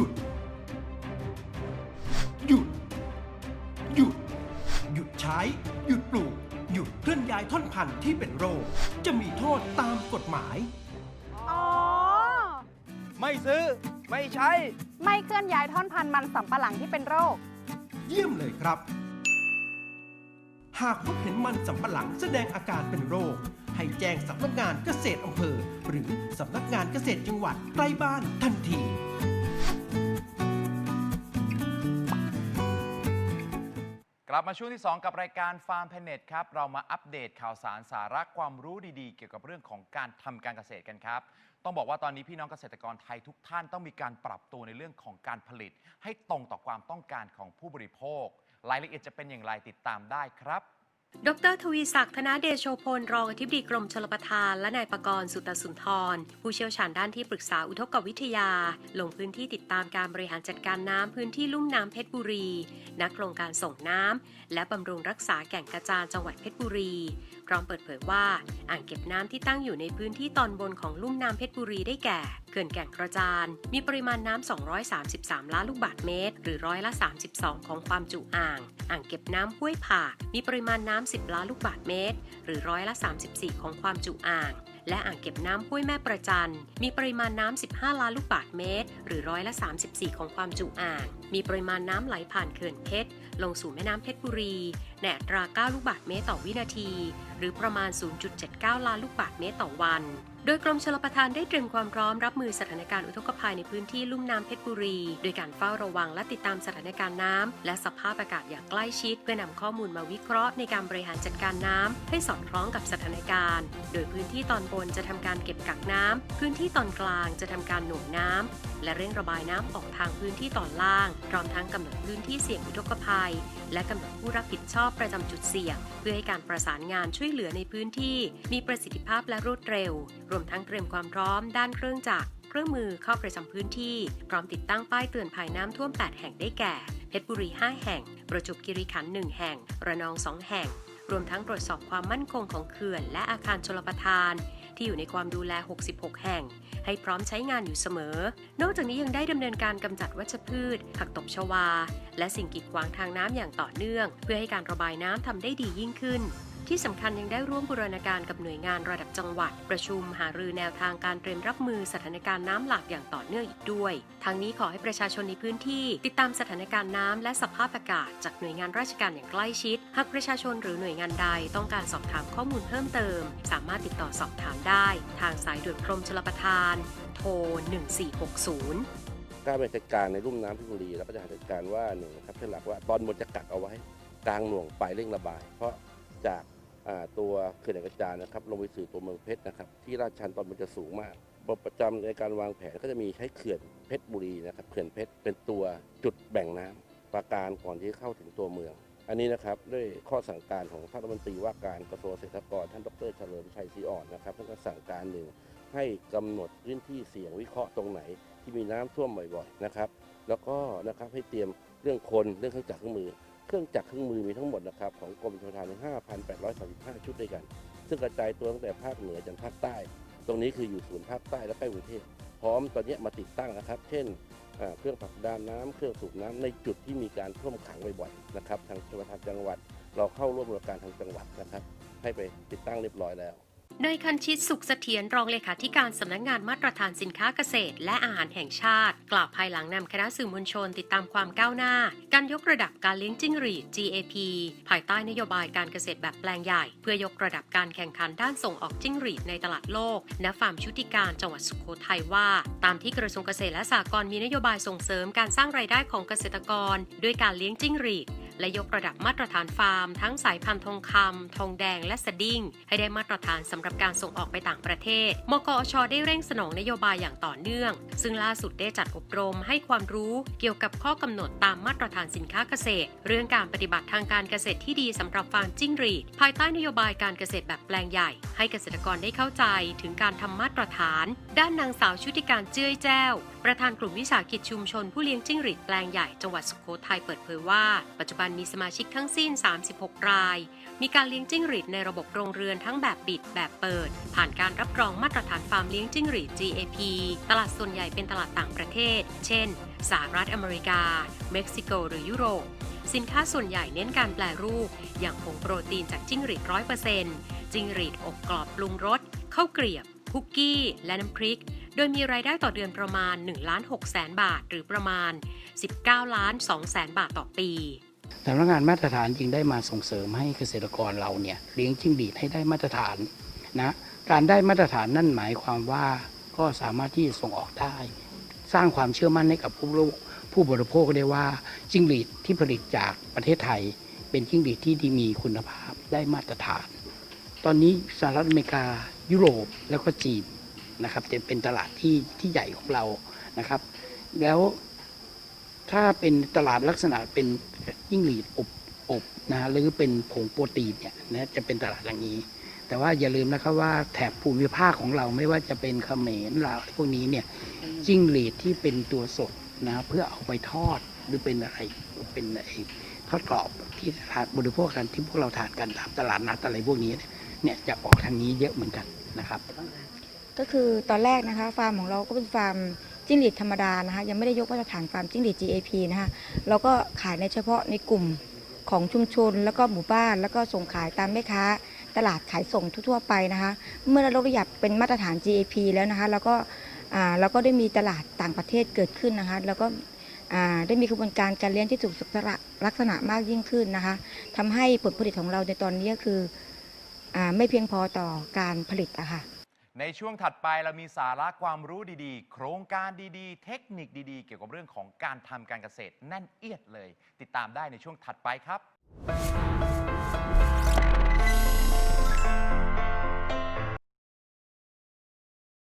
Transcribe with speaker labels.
Speaker 1: ยุด หยุด หยุด หยุดใช้ หยุดปลูก หยุดเคลื่อนย้ายท่อนพันธุ์ที่เป็นโรค จะมีโทษตามกฎหมาย
Speaker 2: อ๋อ
Speaker 3: ไม่ซื้อ ไม่ใช้
Speaker 2: ไม่เคลื่อนย้ายท่อนพันธุ์มันสำปะหลังที่เป็นโรค
Speaker 1: เยี่ยมเลยครับ หากพบเห็นมันสำปะหลังแสดงอาการเป็นโรค ให้แจ้งสำนักงานเกษตรอำเภอ หรือสำนักงานเกษตรจังหวัดใกล้บ้านทันที
Speaker 3: กลับมาช่วงที่ 2 กับรายการ Farm Planet ครับ เรามาอัปเดตข่าวสารสาระความรู้ดีๆ เกี่ยวกับเรื่องของการทำการเกษตรกันครับ ต้องบอกว่าตอนนี้พี่น้องเกษตรกรไทยทุกท่านต้องมีการปรับตัวในเรื่องของการผลิต ให้ตรงต่อความต้องการของผู้บริโภค รายละเอียดจะเป็นอย่างไรติดตามได้ครับ
Speaker 4: ดรทวีศักดิ์ธนาเดโชพล รองอธิบดีกรมชลประทาน และนายประกรณ์สุตสุนทร ผู้เชี่ยวชาญด้านที่ปรึกษาอุทกวิทยา ลงพื้นที่ติดตามการบริหารจัดการน้ำพื้นที่ลุ่มน้ำเพชรบุรี นักโครงการส่งน้ำและบำรุงรักษาแก่งกระจานจังหวัดเพชรบุรี พร้อมเปิดเผยว่า อ่างเก็บน้ำที่ตั้งอยู่ในพื้นที่ตอนบนของลุ่มน้ำเพชรบุรีได้แก่ เขื่อนแก่งกระจาน มีปริมาณน้ำ 233 ล้านลูกบาศก์เมตร หรือร้อยละ 32 ของความจุอ่าง อ่างเก็บน้ำห้วยผาก มีปริมาณน้ำ 10 ล้านลูกบาศก์เมตร หรือร้อยละ 34 ของความจุอ่างและอ่างเก็บน้ำห้วยแม่ประจัน มีปริมาณน้ำ 15 ล้านลูกบาศก์เมตร หรือร้อยละ 34 ของความจุอ่าง มีปริมาณน้ำไหลผ่านเขื่อนเพชร ลงสู่แม่น้ำเพชรบุรี ในอัตรา 9 ลูกบาศก์เมตรต่อวินาที หรือประมาณ 0.79 ล้านลูกบาศก์เมตรต่อวัน โดยกรมชลประทานได้เตรียมความพร้อมรับมือสถานการณ์อุทกภัยในพื้นที่ลุ่มน้ำเพชรบุรี โดยการเฝ้าระวังและติดตามสถานการณ์น้ำและสภาพอากาศอย่างใกล้ชิด เพื่อนำข้อมูลมาวิเคราะห์ในการบริหารจัดการน้ำให้สอดคล้องกับสถานการณ์ โดยพื้นที่ตอนบนจะทำการเก็บกักน้ำพื้นที่ตอนกลางจะทำการหน่วงน้ำและเร่งระบายน้ำออกทางพื้นที่ตอนล่างพร้อมทั้งกำหนดพื้นที่เสี่ยงอุทกภัย และกำหนดผู้รับผิดชอบประจำจุดเสี่ยง เพื่อให้การประสานงานช่วยเหลือในพื้นที่ มีประสิทธิภาพและรวดเร็ว รวมทั้งเตรียมความพร้อมด้านเครื่องจักรเครื่องมือเข้าประจำพื้นที่ พร้อมติดตั้งป้ายเตือนภัยน้ำท่วม 8 แห่งได้แก่ เพชรบุรี 5 แห่ง ประจวบคีรีขันธ์1แห่ง ระนอง 2 แห่ง รวมทั้งตรวจสอบความมั่นคงของเขื่อน และอาคารชลประทาน ที่อยู่ในความดูแล 66 แห่ง ให้พร้อมใช้งานอยู่เสมอ นอกจากนี้ยังได้ดำเนินการกำจัดวัชพืช ผักตบชวา และสิ่งกีดขวางทางน้ำอย่างต่อเนื่อง เพื่อให้การระบายน้ำทำได้ดียิ่งขึ้น ที่สำคัญยังได้ร่วมบูรณาการกับหน่วยงานระดับจังหวัด ประชุมหารือแนวทางการเตรียมรับมือสถานการณ์น้ำหลากอย่างต่อเนื่องอีกด้วยทางนี้ขอให้ประชาชนในพื้นที่ ติดตามสถานการณ์น้ำและสภาพอากาศ จากหน่วยงานราชการอย่างใกล้ชิด หากประชาชนหรือหน่วยงานใดต้องการสอบถามข้อมูลเพิ่มเติม สามารถติดต่อสอบถามได้ ทางสายด่วนกรมชลประทาน โทร 1460
Speaker 5: การบริหารจัดการในรุ่มน้ำพิบุรีแล้วก็จะจัดการว่าหนึ่งครับเป็นหลักว่าตอนบนจะกักเอาไว้ กลางหน่วงปลายเร่งระบาย เพราะจาก ตัวเขื่อนกระจานนะครับลงไปสู่ตัวเมืองเพชรนะครับที่ลาดชันตอนบนจะสูงมากบทประจำในการวางแผนก็จะมีใช้เขื่อนเพชรบุรีนะครับเขื่อนเพชรเป็นตัวจุดแบ่งน้ำประการก่อนที่จะเข้าถึงตัวเมือง อันนี้นะครับด้วยข้อสั่งการของท่านรัฐมนตรีว่าการกระทรวงเกษตรกรท่านดรเฉลิมชัยศรีอ่อนนะครับท่านก็สั่งการหนึ่งให้กำหนดพื้นที่เสี่ยงวิเคราะห์ตรงไหน ที่มีน้ำท่วมบ่อยๆนะครับ แล้วก็นะครับให้เตรียมเรื่องคนเรื่องเครื่องจักรเครื่องมือ เครื่องจักรเครื่องมือมีทั้งหมดนะครับของกรมชลประทาน5,835 ชุดด้วยกัน ซึ่งกระจายตัวตั้งแต่ภาคเหนือจนภาคใต้ ตรงนี้คืออยู่ศูนย์ภาคใต้และใกล้กรุงเทพพร้อมตอนนี้มาติดตั้งนะครับ เช่นเครื่องผลักดันน้ำเครื่องสูบน้ำในจุดที่มีการท่วมขังบ่อยๆนะครับ ทางชลประทานจังหวัด เราเข้าร่วมบริการทางจังหวัดนะครับ ให้ไปติดตั้งเรียบร้อยแล้ว
Speaker 4: นายคันชิตสุขเสถียรรองเลขาธิการสำนักงานมาตรฐานสินค้าเกษตร และอาหารแห่งชาติ กล่าวภายหลังนำคณะสื่อมวลชนติดตามความก้าวหน้า การยกระดับการเลี้ยงจิ้งหรีด GAP ภายใต้นโยบายการเกษตรแบบแปลงใหญ่ เพื่อยกระดับการแข่งขันด้านส่งออกจิ้งหรีดในตลาดโลกณฟาร์มชุติการจังหวัดสุโขทัยว่า ตามที่กระทรวงเกษตรและสหกรณ์มีนโยบายส่งเสริมการสร้างรายได้ของเกษตรกร ด้วยการเลี้ยงจิ้งหรีด และยกระดับมาตรฐานฟาร์ม ทั้งสายพันธุ์ทองคำทองแดงและสดิ้ง ให้ได้มาตรฐานสำหรับการส่งออกไปต่างประเทศ มกอชได้เร่งสนองนโยบายอย่างต่อเนื่อง ซึ่งล่าสุดได้จัดอบรมให้ความรู้เกี่ยวกับข้อกำหนดตามมาตรฐานสินค้าเกษตร เรื่องการปฏิบัติทางการเกษตรที่ดีสำหรับฟาร์มจิ้งหรีดภายใต้นโยบายการเกษตรแบบแปลงใหญ่ ให้เกษตรกรได้เข้าใจถึงการทำมาตรฐาน ด้านนางสาวชุติการเจื้อยแจ้วประธานกลุ่มวิสาหกิจชุมชนผู้เลี้ยงจิ้งหรีดแปลงใหญ่จังหวัดสุโขทัยเปิดเผยว่า ปัจจุบันมีสมาชิกทั้งสิ้น 36 ราย มีการเลี้ยงจิ้งหรีดในระบบโรงเรือนทั้งแบบปิดแบบเปิด ผ่านการรับรองมาตรฐานฟาร์มเลี้ยงจิ้งหรีด GAP ตลาดส่วนใหญ่เป็นตลาดต่างประเทศ เช่น สหรัฐอเมริกา เม็กซิโก หรือยุโรป สินค้าส่วนใหญ่เน้นการแปลรูป อย่างผงโปรตีนจากจิ้งหรีดร้อยเปอร์เซ็นต์จิ้งหรีดอบกรอบปรุงรสข้าวเกรียบคุกกี้ และน้ำพริก ดยมีรายได้ต่อเดือนประมาณ1ล้าน6แสนบาท หรือประมาณ 19ล้าน2แสนบาทต่อปี
Speaker 6: สำนักงานมาตรฐานจึงได้มาส่งเสริมให้เกษตรกรเราเนี่ยเลี้ยงจิ้งหรีดให้ได้มาตรฐานนะการได้มาตรฐานนั่นหมายความว่าก็สามารถที่จะส่งออกได้ สร้างความเชื่อมั่นให้กับผู้บริโภคผู้บริโภคได้ว่าจิ้งหรีดที่ผลิตจากประเทศไทย เป็นจิ้งหรีดที่ดีมีคุณภาพได้มาตรฐาน ตอนนี้สหรัฐอเมริกา ยุโรปแล้วก็จีน นะครับ จะเป็นตลาดที่ที่ใหญ่ของเรานะครับ แล้วถ้าเป็นตลาดลักษณะเป็นยิ่งหรีดอบอบนะฮะหรือเป็นผงโปรตีนเนี่ยนะจะเป็นตลาดอย่างนี้ แต่ว่าอย่าลืมนะครับว่าแถบภูมิภาคของเราไม่ว่าจะเป็นเขมรลาวพวกนี้เนี่ยจิ้งหรีดที่เป็นตัวสดนะเพื่อเอาไปทอดหรือเป็นอะไรเป็นไอ้ทอดกรอบที่ทานบริโภคกันที่พวกเราทานกันตามตลาดนัดอะไรพวกนี้เนี่ยจะออกทางนี้เยอะเหมือนกันนะครับ
Speaker 7: ก็คือตอนแรกนะคะ ฟาร์มของเราก็เป็นฟาร์มจิ้งหรีดธรรมดานะคะยังไม่ได้ยกมาตรฐานฟาร์มจิ้งหรีด GAP นะคะเราก็ขายในเฉพาะในกลุ่มของชุมชน แล้วก็หมู่บ้านแล้วก็ส่งขายตามแม่ค้า ตลาดขายส่งทั่วๆไปนะคะ เมื่อเราได้อยากเป็นมาตรฐาน GAP แล้วนะคะแล้วก็เราก็ได้มีตลาดต่างประเทศเกิดขึ้นนะคะแล้วก็ได้มีกระบวนการการเลี้ยงที่ถูกสุขลักษณะมากยิ่งขึ้นนะคะทำให้ผลผลิตของเราในตอนนี้ก็คืออไม่เพียงพอต่อการผลิตอะค่ะ
Speaker 3: ในช่วงถัดไปเรามีสาระความรู้ดีๆ โครงการดีๆ เทคนิคดีๆ เกี่ยวกับเรื่องของการทำการเกษตรแน่นเอียดเลย ติดตามได้ในช่วงถัดไปครับ